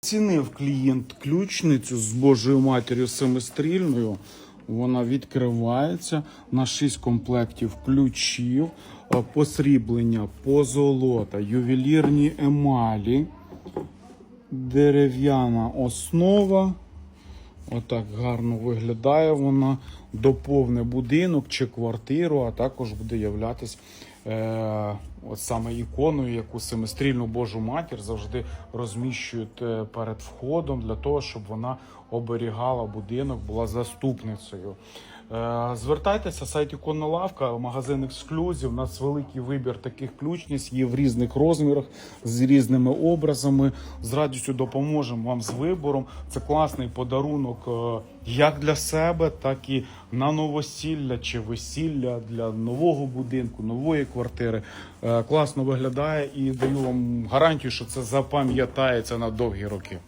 Цінив клієнт ключницю з Божою матір'ю семистрільною. Вона відкривається на 6 комплектів ключів, е, посріблення, позолота, ювелірні емалі, дерев'яна основа. Отак гарно виглядає вона. Доповне будинок чи квартиру, а також буде являтись е, от саме іконою, яку семистрільну Божу матір завжди розміщують е, перед входом для того, щоб вона оберігала будинок, була заступницею. Е, Звертайтеся, сайт Іконна лавка, магазин ексклюзів. У нас великий вибір таких ключниць є в різних розмірах з різними образами. З радістю допоможемо вам з вибором. Це класний подарунок е, як для себе, так і на новосілля чи весілля для нового будинку, нової квартири. Е, Класно виглядає і даю вам гарантію, що це запам'ятається на довгі роки.